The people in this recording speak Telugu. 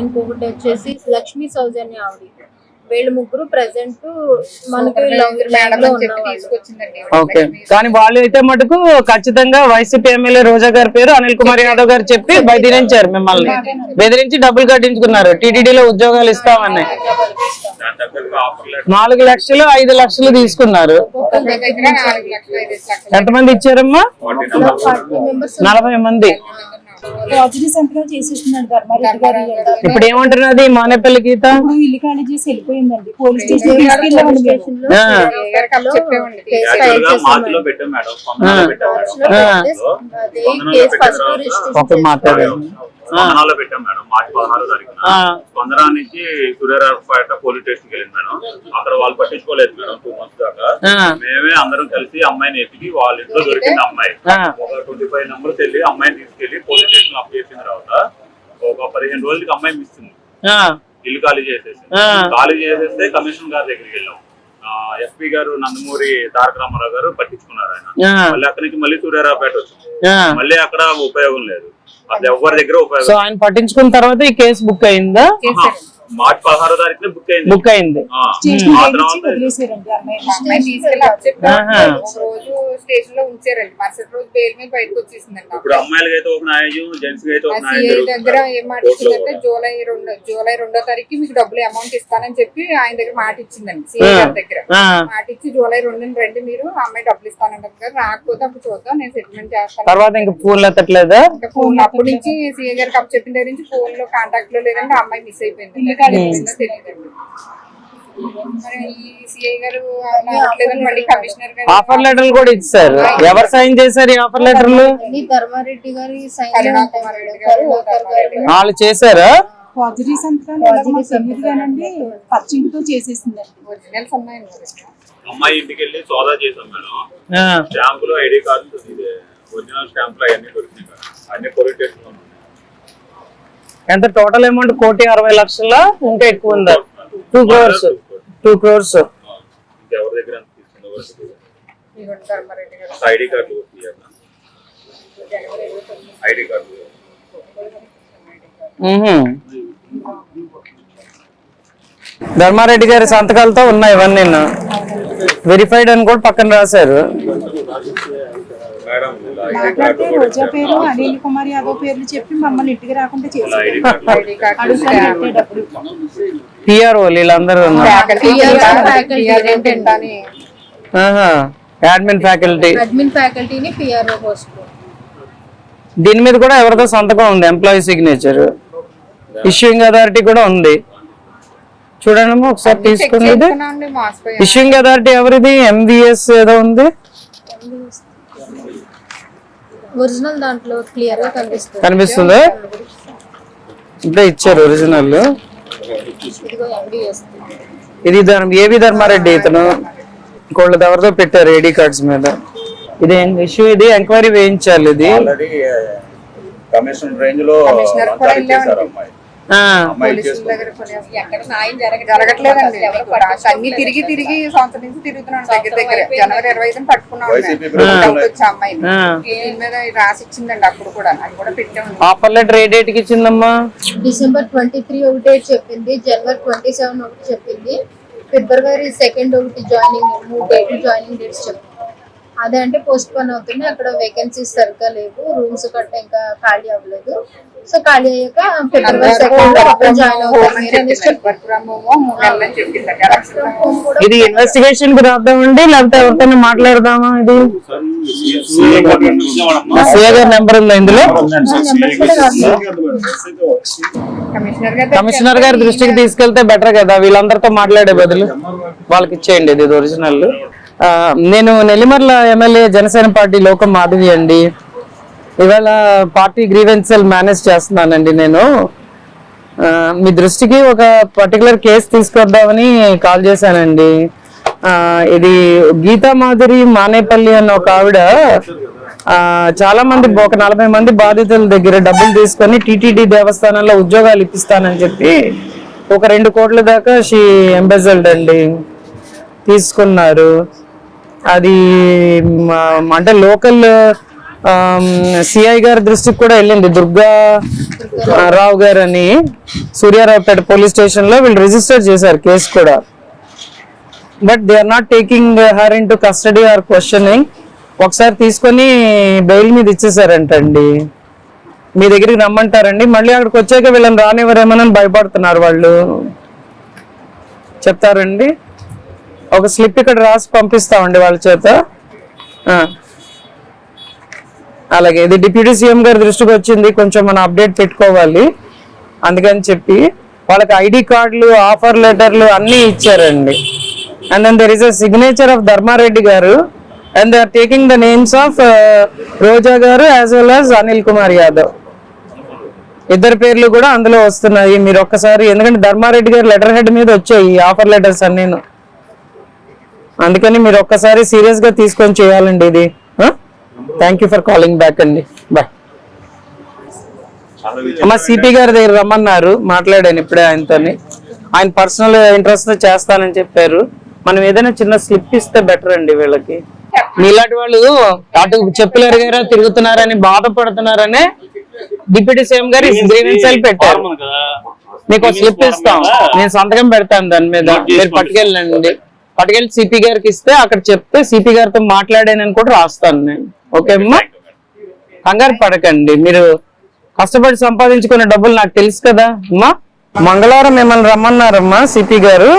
ఇంకొకటి వచ్చేసి లక్ష్మీ సౌజన్య ఆవిడ. వీళ్ళు ముగ్గురు ప్రెసెంట్ మనకి ఓకే. కానీ వాళ్ళు అయితే మటుకు ఖచ్చితంగా వైసీపీ ఎమ్మెల్యే రోజా గారి పేరు అనిల్ కుమార్ యాదవ్ గారు చెప్పి బెదిరించారు మిమ్మల్ని. బెదిరించి డబ్బులు కట్టించుకున్నారు. టీటీడీలో ఉద్యోగాలు ఇస్తామని. నాలుగు లక్షలు ఐదు లక్షలు తీసుకున్నారు. ఎంతమంది ఇచ్చారమ్మా? నలభై మంది. రాజుని సంతకాలు చేసేస్తున్నాడు ధర్మారెడ్డి గారు ఇవాళ. ఇప్పుడు ఏమంటున్నది మానేపల్లి గీత? ఇల్లు ఖాళీ చేసి వెళ్ళిపోయిందండి. పోలీస్ స్టేషన్ మార్చిలో పెట్టాం మేడం. స్పందనలో పెట్టాం మార్చి పదహారో తారీఖున. స్పందన నుంచి సూర్యరావుపేట పోలీస్ స్టేషన్ వెళ్ళింది మేడం. అక్కడ వాళ్ళు పట్టించుకోలేదు మేడం టూ మంత్స్ దాకా. మేమే అందరం కలిసి అమ్మాయిని ఎత్తికి వాళ్ళ ఇంట్లో దొరికింది అమ్మాయి. ఒక ట్వంటీ ఫైవ్ నెంబర్స్ వెళ్ళి అమ్మాయిని తీసుకెళ్ళి పోలీస్ స్టేషన్ అప్ చేసిన తర్వాత ఒక పదిహేను రోజులకి అమ్మాయి మిస్ ఇల్లు ఖాళీ చేసేసి. ఖాళీ చేసేస్తే కమిషనర్ గారి దగ్గరికి వెళ్ళాం. ఎస్పీ గారు నందమూరి తారక రామారావు గారు పట్టించుకున్నారు ఆయన. ఆ, మళ్ళీ అక్కడి నుంచి మళ్ళీ సూర్యారావుపేట వచ్చింది. ఆ. మళ్ళీ అక్కడ ఉపయోగం లేదు. అది ఎవరి దగ్గర సో ఉపయోగం ఆయన పట్టించుకున్న తర్వాత ఈ కేసు బుక్ అయిందా. మార్చి పదహారో తారీఖున బుక్ అయింది. బుక్ అయింది. ఆ. తర్వాత ఆహా. రోజు స్టేషన్లో ఉంచారండి. మరుసటి రోజు బెయిల్ మీద బయటకు వచ్చేసిందండి ఇప్పుడు అమ్మాయిలకి అయితే ఒక న్యాయం జెంట్స్కి అయితే ఒక న్యాయం సిఐ దగ్గర. ఏం మాట ఇచ్చిందంటే జూలై రెండు జూలై రెండో తారీఖు మీకు డబ్బులు అమౌంట్ ఇస్తానని చెప్పి ఆయన దగ్గర మాట ఇచ్చిందండి సిఐ గారి దగ్గర. ఆ, మాట ఇచ్చి జూలై రెండుని రండి మీరు ఆ అమ్మాయి డబ్బులు ఇస్తానంటారు కదా రాకపోతే అప్పుడు చూద్దాం నేను సెటిల్మెంట్ చేస్తాను. తర్వాత ఇంక ఫోన్లు ఎత్తట్లేదా? ఇంకా ఫోన్ అప్పటి నుంచి సీఏ గారికి అప్పు చెప్పిన దగ్గర నుంచి ఫోన్లో కాంటాక్ట్లో లేదంటే ఆ అమ్మాయి మిస్ అయిపోయింది. ఇల్లు ఖాళీ ఏమైందో తెలియదండి. మరి ఈ సిఐ గారు అలా అవ్వట్లేదని మళ్ళీ కమిషనర్ గారు ఆఫర్ లెటర్లు కూడా ఇచ్చారు. ఎవరు సైన్ చేశారు ఈ ఆఫర్ లెటర్లు? గారి గారు గారు. వాళ్ళు చేశారా? ఫార్జరీ సంతకాలు ఎలా మాకు తెలియదు కానండి పచ్చింటితో చేసేసిందండి. ఒరిజినల్స్ ఉన్నాయండి మరి. అమ్మాయి ఇంటికి వెళ్ళి సోదా చేసాం మేడం. ఆ, స్టాంపులు ఐడి కార్డు ఒరిజినల్ స్టాంపులు అవన్నీ దొరికినాయి అన్ని. ఎంత? టోటల్ అమౌంట్ కోటి అరవై లక్షల ఇంకా ఎక్కువ ఉందా? Two crores two crores Dharmareddy garu ID card తీయాలి? ఐడి కార్డు ధర్మారెడ్డి గారి సంతకాలతో ఉన్నాయి ఇవన్నీ వెరిఫైడ్ అని కూడా పక్కన రాశారు. మాట్లాడితే రోజా పేరు అనిల్ కుమార్ యాదవ్ పేర్లు చెప్పి మమ్మల్ని ఇంటికి రాకుండా చేశారు. అడుగుతాను పిఆర్ఓ వీళ్ళందరూ అడ్మిన్ ఫ్యాకల్టీ అడ్మిన్ ఫ్యాకల్టీని పిఆర్ఓ పోస్ట్ దీని మీద కూడా ఎవరిదో సంతకం ఉంది ఎంప్లాయీ సిగ్నేచర్ ఇష్యూయింగ్ అథారిటీ కూడా ఉంది. చూడండి ఒకసారి తీసుకుని ఇది చేసుకున్నామండి మోసపోయాం ఇష్యూయింగ్ అథారిటీ ఎవరిది? ఎంవిఎస్ ఏదో ఉంది. ఒరిజినల్ దాంట్లో క్లియర్గా కనిపిస్తుంది. కనిపిస్తుందా? ఇప్పుడే ఇచ్చారు ఒరిజినల్. ఇది ధర్మ ఏవి ధర్మారెడ్డి ఇతను. ఇంకోళ్ళది ఎవరిదో పెట్టారు ఏడీ కార్డ్స్ మీద. ఇది ఇష్యూ ఇది ఎంక్వైరీ వేయించాలి ఇది. ఆల్రెడీ కమిషన్ రేంజ్లో జరగట్లేదండి. అన్ని తిరిగి తిరిగి సంవత్సరం నుంచి తిరుగుతున్నాను దగ్గర దగ్గర జనవరి ఇరవై ఐదున పట్టుకున్నాం వైసీపీ ప్రభుత్వం వచ్చి అమ్మాయి. దీని మీద రాసి ఇచ్చిందండి అప్పుడు కూడా. అది కూడా పెట్టాము ఆఫర్ లెటర్ ఏ డేట్కి ఇచ్చిందమ్మా? డిసెంబర్ ట్వంటీ త్రీ ఒక డేట్ చెప్పింది. జనవరి ట్వంటీ సెవెన్ ఒకటి చెప్పింది. ఫిబ్రవరి సెకండ్ ఒకటి జాయినింగ్ మూడు డేట్లు జాయినింగ్ డేట్స్ చెప్పింది. అదే అంటే పోస్ట్ పోన్ అవుతుంది. అక్కడ వేకెన్సీస్ సరిగ్గా లేవు. రూమ్స్ గట్ట ఇంకా ఖాళీ అవ్వలేదు. సో ఖాళీ అయ్యాక ఫిబ్రవరి సెకండ్ జాయిన్ home కూడా ఇది ఇన్వెస్టిగేషన్కి రాద్దామండి లేకపోతే ఎవరితోనే మాట్లాడదామా ఇది? సిఏ గారి నెంబర్ ఉందా ఇందులో? కమిషనర్ గారు కమిషనర్ గారి దృష్టికి తీసుకెళ్తే బెటర్ కదా వీళ్ళందరితో మాట్లాడే బదులు వాళ్ళకి ఇచ్చేయండి ఇది ఒరిజినల్ నేను నెల్లిమర్ల ఎమ్మెల్యే జనసేన పార్టీ లోకం మాధవి అండి. ఇవాళ పార్టీ గ్రీవెన్సల్ మేనేజ్ చేస్తున్నానండి నేను. మీ దృష్టికి ఒక పర్టికులర్ కేసు తీసుకొద్దామని కాల్ చేశానండి. ఇది గీతా మాధురి మానేపల్లి అన్న ఒక ఆవిడ చాలా మంది ఒక నలభై మంది బాధితుల దగ్గర డబ్బులు తీసుకొని టీటీడీ దేవస్థానంలో ఉద్యోగాలు ఇప్పిస్తానని చెప్పి ఒక రెండు కోట్ల దాకా షీ ఎంబెజల్డ్ అండి. తీసుకున్నారు. అది అంటే లోకల్ సిఐ గారి దృష్టికి కూడా వెళ్ళింది. దుర్గా రావు గారు అని సూర్యారావుపేట పోలీస్ స్టేషన్లో వీళ్ళు రిజిస్టర్ చేశారు కేసు కూడా. But they are not taking her into custody or questioning. ఒకసారి తీసుకొని బెయిల్ మీద ఇచ్చేసారంటండి మీ దగ్గరికి రమ్మంటారండి. మళ్ళీ అక్కడికి వచ్చాక వీళ్ళని రానివ్వరేమోనని భయపడుతున్నారు వాళ్ళు. చెప్తారండి. ఒక స్లిప్ ఇక్కడ రాసి పంపిస్తామండి వాళ్ళ చేత. అలాగే ఇది డిప్యూటీ సీఎం గారి దృష్టికి వచ్చింది కొంచెం మనం అప్డేట్ పెట్టుకోవాలి. అందుకని చెప్పి వాళ్ళకి ఐడి కార్డులు ఆఫర్ లెటర్లు అన్నీ ఇచ్చారండి. And then there is a signature of Dharmareddy garu. And they are taking the names of Roja garu as well as Anil Kumar Yadav. ఇద్దరు పేర్లు కూడా అందులో వస్తున్నాయి. మీరు ఒక్కసారి ఎందుకంటే ధర్మారెడ్డి గారు లెటర్ హెడ్ మీద వచ్చాయి ఆఫర్ లెటర్స్ అన్నీ అందుకని మీరు ఒక్కసారి సీరియస్గా తీసుకొని చేయాలండి ఇది. Thank you for calling back అండి. బాయ్ అమ్మ సిపి గారి దగ్గర రమ్మన్నారు. మాట్లాడాను ఇప్పుడే ఆయనతోని. ఆయన పర్సనల్ ఇంట్రెస్ట్ చేస్తానని చెప్పారు. మనం ఏదైనా చిన్న స్లిప్ ఇస్తే బెటర్ అండి వీళ్ళకి. మీలాంటి వాళ్ళు అటు చెప్పులు ఎరగారా తిరుగుతున్నారని బాధపడుతున్నారనే డిప్యూటీ సీఎం గారు గ్రీవెన్సల్ పెట్టారు. మీకు స్లిప్ ఇస్తాం. నేను సంతకం పెడతాను దాని మీద. మీరు పట్టుకెళ్ళండి. పట్టుకెళ్ళి సిపి గారికి ఇస్తే అక్కడ చెప్తే సిపి గారితో మాట్లాడానని కూడా రాస్తాను నేను. ఓకే అమ్మా? కంగారు పడకండి. మీరు కష్టపడి సంపాదించుకునే డబ్బులు నాకు తెలుసు కదా అమ్మా. మంగళవారం మిమ్మల్ని రమ్మన్నారమ్మా సిపి గారు.